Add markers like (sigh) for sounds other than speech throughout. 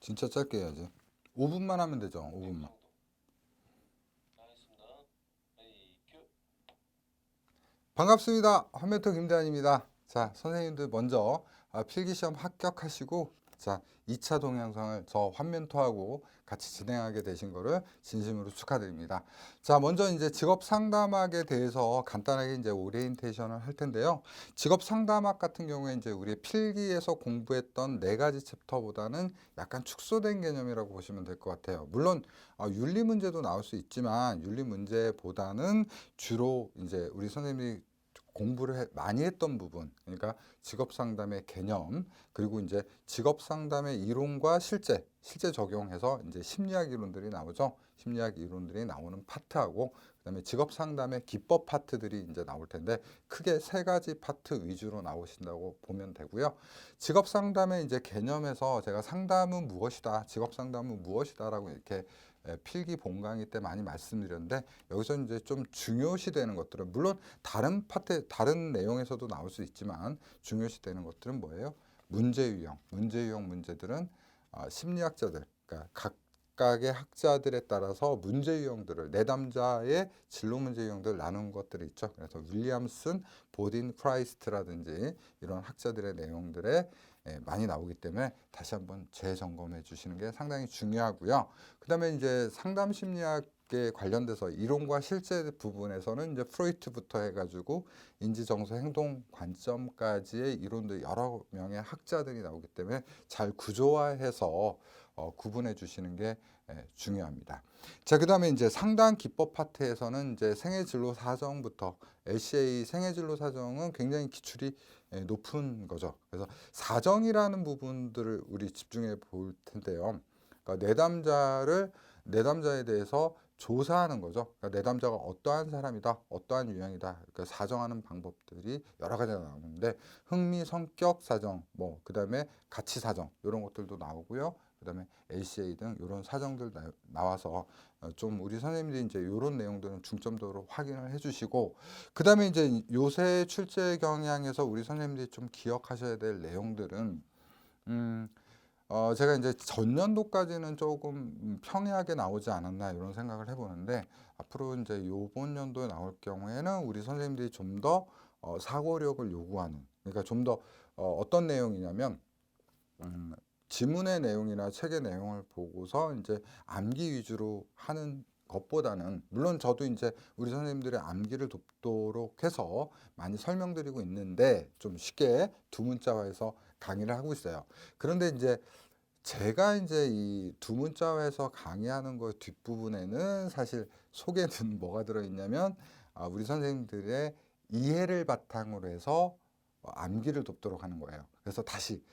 진짜 짧게 해야지. 5분만 하면 되죠. 5분만. 정도. 하겠습니다. 레디 큐. 반갑습니다. 한멘토 김대한입니다. 자, 선생님들 먼저 아, 필기시험 합격하시고 자, 2차 동영상을 저 환멘토하고 같이 진행하게 되신 거를 진심으로 축하드립니다. 자, 먼저 이제 직업 상담학에 대해서 간단하게 이제 오리엔테이션을 할 텐데요. 직업 상담학 같은 경우에 이제 우리 필기에서 공부했던 네 가지 챕터보다는 약간 축소된 개념이라고 보시면 될 것 같아요. 물론 어, 윤리 문제도 나올 수 있지만 윤리 문제보다는 주로 이제 우리 선생님이 공부를 해- 많이 했던 부분, 그러니까 직업 상담의 개념, 그리고 이제 직업 상담의 이론과 실제, 실제 적용해서 이제 심리학 이론들이 나오죠. 심리학 이론들이 나오는 파트하고 그다음에 직업 상담의 기법 파트들이 이제 나올 텐데 크게 세 가지 파트 위주로 나오신다고 보면 되고요. 직업 상담의 이제 개념에서 제가 상담은 무엇이다, 직업 상담은 무엇이다라고 이렇게 에, 필기 본강의 때 많이 말씀드렸는데 여기서 이제 좀 중요시되는 것들은 물론 다른 파트 다른 내용에서도 나올 수 있지만 중요시되는 것들은 뭐예요? 문제 유형, 문제 유형 문제들은 아, 심리학자들, 그러니까 각 각의 학자들에 따라서 문제 유형들을 내담자의 진로 문제 유형들을 나눈 것들이 있죠. 그래서 윌리엄슨, 보딘, 크라이스트라든지 이런 학자들의 내용들에 예, 많이 나오기 때문에 다시 한번 재점검해 주시는 게 상당히 중요하고요. 그다음에 이제 상담 심리학에 관련돼서 이론과 실제 부분에서는 이제 프로이트부터 해가지고 인지 정서 행동 관점까지의 이론들 여러 명의 학자들이 나오기 때문에 잘 구조화해서 어, 구분해 주시는 게 예, 중요합니다. 자, 그 다음에 이제 상담 기법 파트에서는 이제 생애 진로 사정부터 LCA 생애 진로 사정은 굉장히 기출이 예, 높은 거죠. 그래서 사정이라는 부분들을 우리 집중해 볼 텐데요. 그러니까 내담자를 내담자에 대해서 조사하는 거죠. 그러니까 내담자가 어떠한 사람이다, 어떠한 유형이다. 그러니까 사정하는 방법들이 여러 가지가 나오는데 흥미, 성격 사정, 뭐 그다음에 가치 사정 이런 것들도 나오고요. 그다음에 LCA 등 이런 사정들 나, 나와서 어, 좀 우리 선생님들이 이제 이런 내용들은 중점적으로 확인을 해주시고 그다음에 이제 요새 출제 경향에서 우리 선생님들이 좀 기억하셔야 될 내용들은 음. 어, 제가 이제 전년도까지는 조금 음, 평이하게 나오지 않았나 이런 생각을 해보는데 앞으로 이제 요번 연도에 나올 경우에는 우리 선생님들이 좀더 어, 사고력을 요구하는 그러니까 좀더 어, 어떤 내용이냐면 음, 지문의 내용이나 책의 내용을 보고서 이제 암기 위주로 하는 것보다는 물론 저도 이제 우리 선생님들의 암기를 돕도록 해서 많이 설명드리고 있는데 좀 쉽게 두 문자화해서 강의를 하고 있어요. 그런데 이제 제가 이제 이 두 문자화해서 강의하는 거 뒷부분에는 사실 속에는 (laughs) 뭐가 들어있냐면 아, 우리 선생님들의 이해를 바탕으로 해서 어, 암기를 돕도록 하는 거예요. 그래서 다시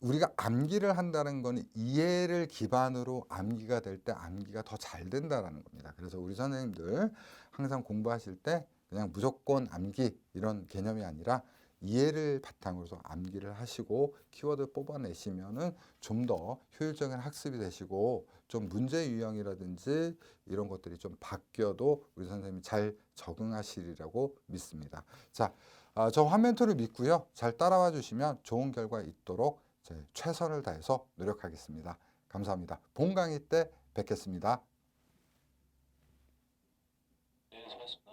우리가 암기를 한다는 건 이해를 기반으로 암기가 될 때 암기가 더 잘 된다라는 겁니다. 그래서 우리 선생님들 항상 공부하실 때 그냥 무조건 암기 이런 개념이 아니라 이해를 바탕으로 해서 암기를 하시고 키워드 뽑아내시면은 좀 더 효율적인 학습이 되시고 좀 문제 유형이라든지 이런 것들이 좀 바뀌어도 우리 선생님이 잘 적응하시리라고 믿습니다. 자, 아, 저 화면토를 믿고요. 잘 따라와 주시면 좋은 결과 있도록 제 최선을 다해서 노력하겠습니다. 감사합니다. 본 강의 때 뵙겠습니다. 네, 수고하셨습니다.